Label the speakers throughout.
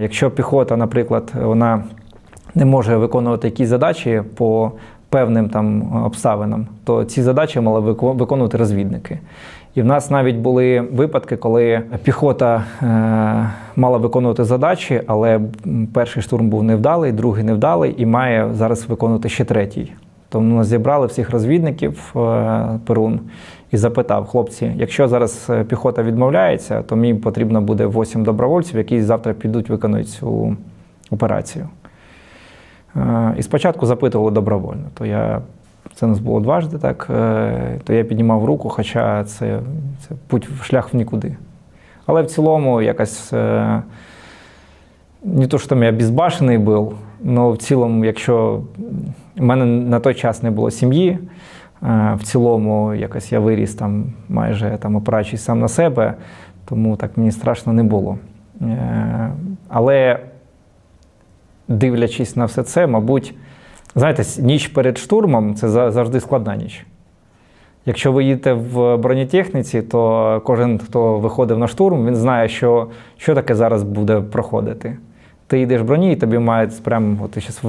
Speaker 1: Якщо піхота, наприклад, вона не може виконувати якісь задачі по певним там обставинам, то ці задачі мали виконувати розвідники. І в нас навіть були випадки, коли піхота е, мала виконувати задачі, але перший штурм був невдалий, другий невдалий, і має зараз виконувати ще третій. Тому зібрали всіх розвідників е, Перун і запитав: хлопці, якщо зараз е, піхота відмовляється, то мені потрібно буде 8 добровольців, які завтра підуть виконують цю операцію. Е, І спочатку запитували добровольно. То я, це нас було дважди так, то я піднімав руку, хоча це, це путь шлях в нікуди. Але в цілому якось е, не то, що там я безбашений був, але в цілому, якщо в мене на той час не було сім'ї, е, в цілому якось я виріс там майже там опираючись сам на себе, тому так мені страшно не було. Е, Але дивлячись на все це, мабуть, знаєте, ніч перед штурмом це завжди складна ніч. Якщо ви їдете в бронетехніці, то кожен, хто виходив на штурм, він знає, що, що таке зараз буде проходити. Ти йдеш в броні, і тобі мають прямо, ти зараз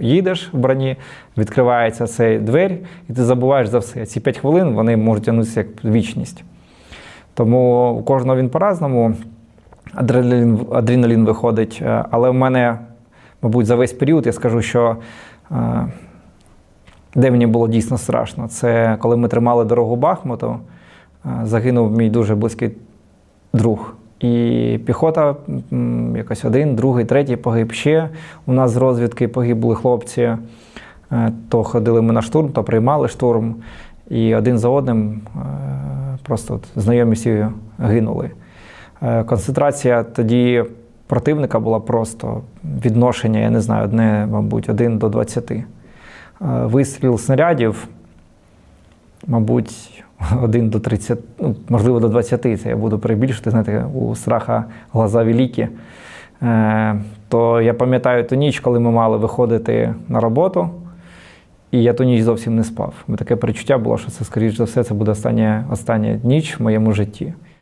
Speaker 1: їдеш в броні, відкривається цей двері, і ти забуваєш за все. Ці 5 хвилин вони можуть тягнутися як вічність. Тому у кожного він по-разному. Адреналін, адреналін виходить. Е, Але в мене, мабуть, за весь період я скажу, що е, де мені було дійсно страшно, це коли ми тримали дорогу Бахмуту, е, загинув мій дуже близький друг. І піхота, якось один, другий, третій погиб ще. У нас з розвідки погибли хлопці. Е, То ходили ми на штурм, то приймали штурм. І один за одним е, просто от знайомі всі гинули. Е, Концентрація тоді противника була просто відношення, я не знаю, одне, мабуть, 1 до 20. Е, Вистріл снарядів, мабуть, 1 до 30, ну, можливо, до 20, це я буду перебільшити, знаєте, у страха глаза великі. Е, То я пам'ятаю ту ніч, коли ми мали виходити на роботу, і я ту ніч зовсім не спав. Бо таке перечуття було, що це, скоріш за все, це буде остання, остання ніч в моєму житті.